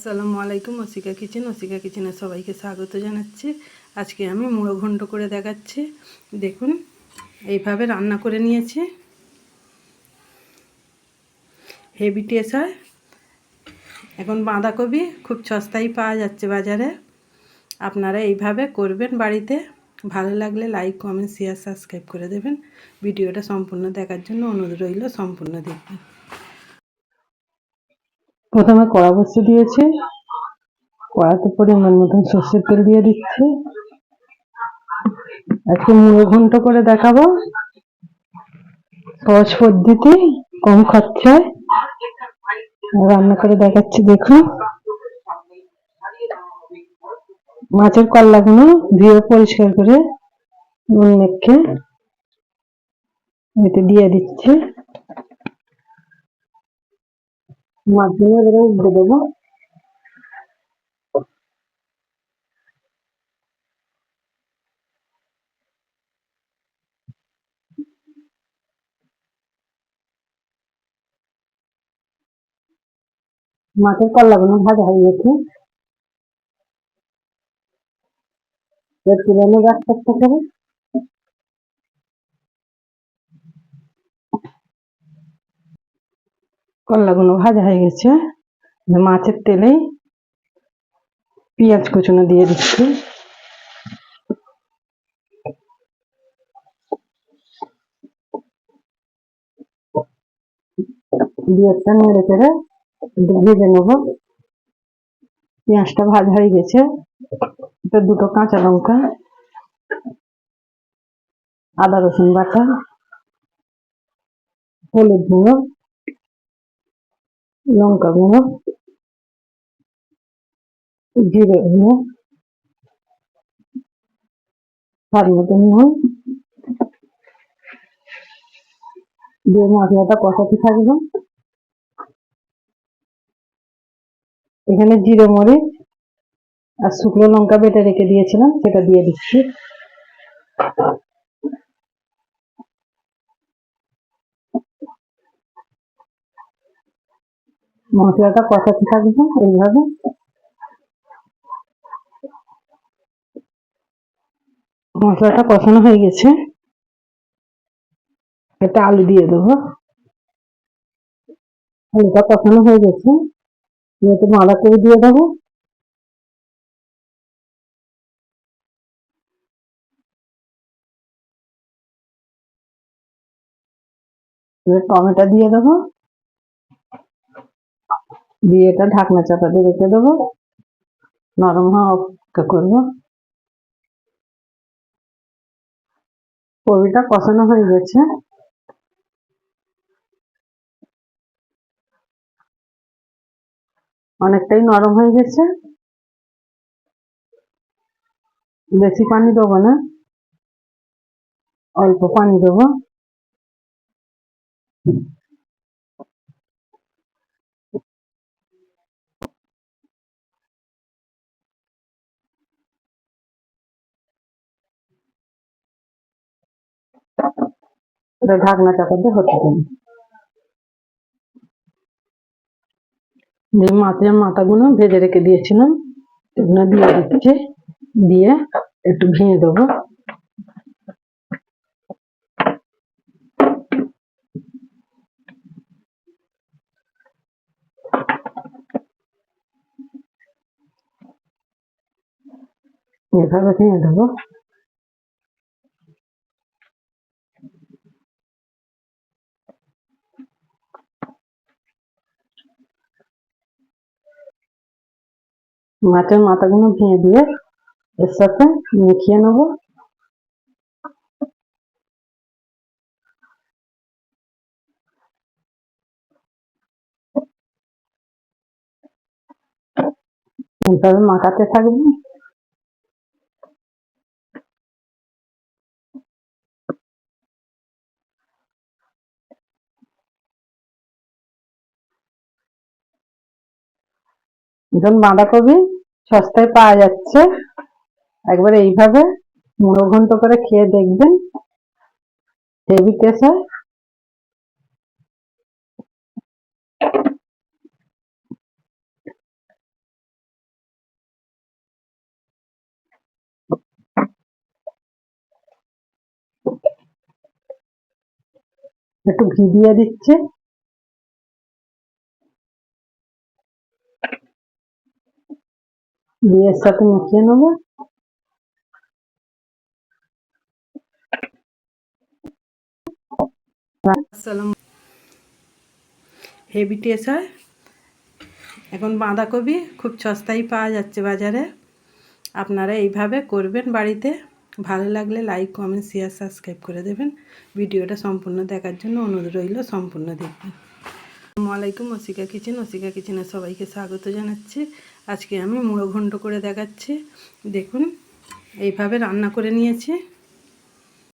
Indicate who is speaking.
Speaker 1: আসসালামু আলাইকুম ওসিকা কিচেন ওসিকা কিচেনে সবাইকে স্বাগত জানাচ্ছি। আজকে আমি মুড়ো ঘন্ট করে দেখাচ্ছি। দেখুন, এইভাবে রান্না করে নিয়েছি। হেভি টেস্ট হয়। এখন বাঁধাকপি খুব সস্তায় পাওয়া যাচ্ছে বাজারে। আপনারা এইভাবে করবেন বাড়িতে। ভালো লাগলে লাইক, কমেন্ট শেয়ার সাবস্ক্রাইব করে দেবেন। ভিডিওটা সম্পূর্ণ দেখার জন্য অনুরোধ রইল, সম্পূর্ণ দেখবেন। প্রথমে কড়া বসিয়ে দিয়েছি। কড়াতে পরিমাণ মতন সর্ষের তেল দিয়ে দিচ্ছি। আজকে মুড়ো ঘন্ট করে দেখাবো। সহজ পদ্ধতি, কম খরচায়। রান্না করে দেখাচ্ছি, দেখুন। মাছের কল্লাগুলো ধুয়ে পরিষ্কার করে নুন মেখে এতে দিয়ে দিচ্ছি। মাঝখানে এবারে উল্টে দেবো মাছের কল্লাগুলো ভাজা হয়ে গেছে এবার তুলে নেব একটা করে কল্লাগুলো ভাজা হয়ে গেছে। মাছের তেলেই পেঁয়াজ কুচুনো দিয়ে দিচ্ছি। পেঁয়াজটা নেড়ে চেড়ে ভেজে নেব। পেঁয়াজটা ভাজা হয়ে গেছে। এটা দুটো কাঁচা লঙ্কা, আদা রসুন বাটা, হলুদ গুঁড়ো লঙ্কা গুঁড়ো, জিরে গুঁড়ো, স্বাদ মতো নুন, দিয়ে মশলাটা কষাতে থাকব। এখানে জিরে মরিচ আর শুকনো লঙ্কা বেটে রেখে দিয়েছিলাম, সেটা দিয়ে দিচ্ছি। মশলাটা কষাতে থাকব, এইভাবে। মশলাটা কষানো হয়ে গেছে। একটা আলু দিয়ে দেবো। আলুটা কষানো হয়ে গেছে। এতে বাঁধাকপি দিয়ে দেবো। টমেটো দিয়ে দেবো। দিয়ে এটা ঢাকনা চাপা দিয়ে রেখে দেবো। নরম হওয়া অপেক্ষা করব। কবিটা কষানো হয়ে গেছে। অনেকটাই নরম হয়ে গেছে। বেশি পানি দেবো না। অল্প পানি দেবো। এটা ঢাকনা চাপা দিয়ে হতে দেবো যে মাছের মাথাগুলো ভেজে রেখে দিয়েছিলাম এগুলো দিয়ে দিচ্ছি, দিয়ে একটু ভেঙে দেবো। এভাবে ভেঙে দেবো। মাছের মাথাগুলো ভেঙে দিয়ে এর সাথে মিশিয়ে নেব। এইভাবে মাখাতে থাকব। বাঁধাকপি সস্তায় পাওয়া যাচ্ছে। একবার এইভাবে মুড়ো ঘন্ট করে খেয়ে দেখবেন। হেভি টেস্ট হয় একটু ঘি দিয়ে দিচ্ছে। ঘিয়ের সাথে মাখিয়ে নেব হেভি টেস্ট হয়? এখন বাঁধাকপি খুব সস্তায় পাওয়া যাচ্ছে বাজারে। আপনারা এইভাবে করবেন বাড়িতে। ভালো লাগলে লাইক কমেন্ট শেয়ার সাবস্ক্রাইব করে দেবেন। ভিডিওটা সম্পূর্ণ দেখার জন্য অনুরোধ রইল, সম্পূর্ণ দেখবেন। আসসালামু আলাইকুম, অসিকা কিচেন, অসিকা কিচেনে সবাইকে স্বাগত জানাচ্ছি। আজকে আমি মুড়ো ঘণ্ট করে দেখাচ্ছি। দেখুন, এইভাবে রান্না করে নিয়েছি।